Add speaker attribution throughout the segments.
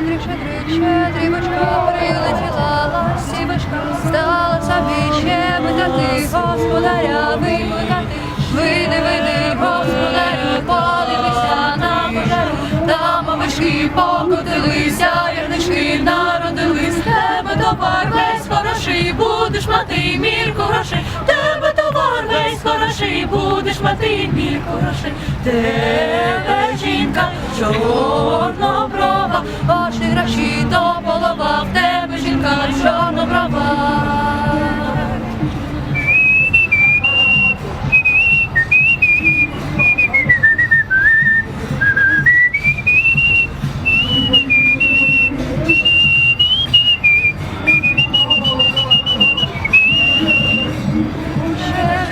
Speaker 1: Щедрик, щедрик, щедрівочка, прилетіла. Ластівочка, стала собі щебетати, господаря викликати. Вийди, вийди, господарю, подивися на пожару, там овечки покотилися, ярнички народились, тебе товар весь хороший, будеш мати мірку грошей, тебе товар весь хороший, будеш мати мірку грошей, тебе жінка чорноброва, жінка чорноброва.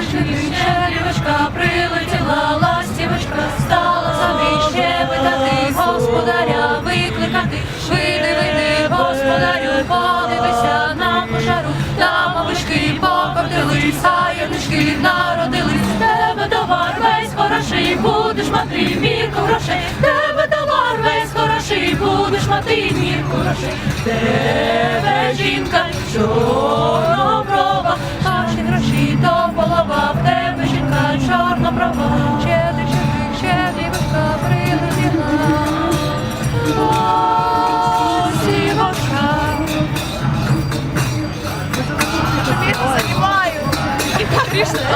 Speaker 1: Щелівочка прилетіла, ластівочка стала собі щебетати, господаря викликати. Подивися на пожару, там овочки покотились, а янички народились. Тебе товар весь хороший, будеш мати мірку грошей. Тебе товар весь хороший, будеш мати мірку грошей. Тебе жінка чорноброва,
Speaker 2: Przyszle.